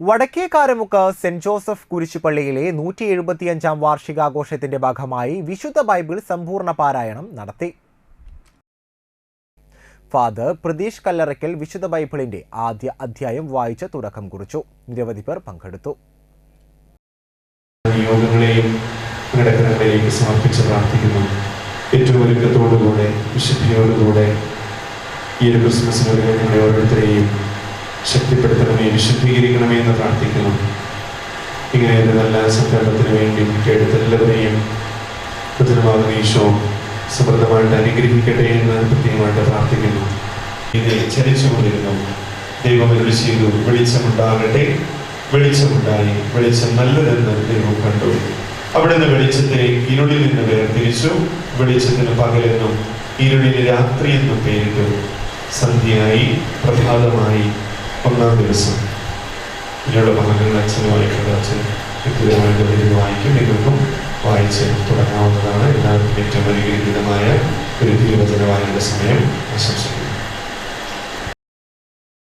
Vadakkekaramukku saint Joseph കുരിശുപള്ളിയിലെ നൂറ്റി എഴുപത്തിയഞ്ചാം വാർഷികാഘോഷത്തിന്റെ ഭാഗമായി വിശുദ്ധ ബൈബിൾ സമ്പൂർണ പാരായണം നടത്തി. ഫാദർ പ്രതീഷ് കല്ലറയ്ക്കൽ വിശുദ്ധ ബൈബിളിന്റെ ആദ്യ അധ്യായം വായിച്ച് തുടക്കം കുറിച്ചു. നിരവധി പേർ പങ്കെടുത്തു. പ്രാർത്ഥിക്കുന്നു. ഏറ്റവും ഒരുക്കത്തോടുകൂടെ വിശുദ്ധിയോടുകൂടെ ഈ ഒരു ക്രിസ്മസ് വേളയിൽ നിങ്ങളെ ഓരോരുത്തരെയും ശക്തിപ്പെടുത്തണമേ വിശുദ്ധീകരിക്കണമേ എന്ന് പ്രാർത്ഥിക്കുന്നു. ഇങ്ങനെ എന്റെ നല്ല സംരംഭത്തിന് വേണ്ടി കേടുത്ത എല്ലാവരെയും പ്രധാനമാകുന്ന ഈശോ സമൃദ്ധമായിട്ട് അനുഗ്രഹിക്കട്ടെ എന്ന് പ്രത്യേകമായിട്ട് പ്രാർത്ഥിക്കുന്നു. ഇത് ചരിച്ചുകൊണ്ടിരുന്നു ദൈവം ഒരു ചെയ്തു വെളിച്ചമുണ്ടാകട്ടെ വെളിച്ചമുണ്ടായി വെളിച്ചം നല്ലതെന്ന് ദൈവം കണ്ടു. അവിടെ നിന്ന് വെളിച്ചത്തെ ഇരുളിൽ നിന്ന് വേർതിരിച്ചു വെളിച്ചത്തിന് പകലെന്നും ഇരുളിന് രാത്രി എന്നും പേരിട്ടു. സന്ധ്യയായി പ്രഭാതമായി ഒന്നാം ദിവസം ഇതിലുള്ള ഭാഗങ്ങൾ വായിക്കേണ്ട അച്ഛൻ വ്യക്തിപരമായിട്ട് ഇത് വായിക്കും നിങ്ങൾക്കും വായിച്ച് തുടങ്ങാവുന്നതാണ്. എല്ലാവർക്കും ഏറ്റവും അനുഗ്രഹീതമായ ഒരു തിരുവചന വായനയുടെ സമയം. ആശംസിക്കുന്നു.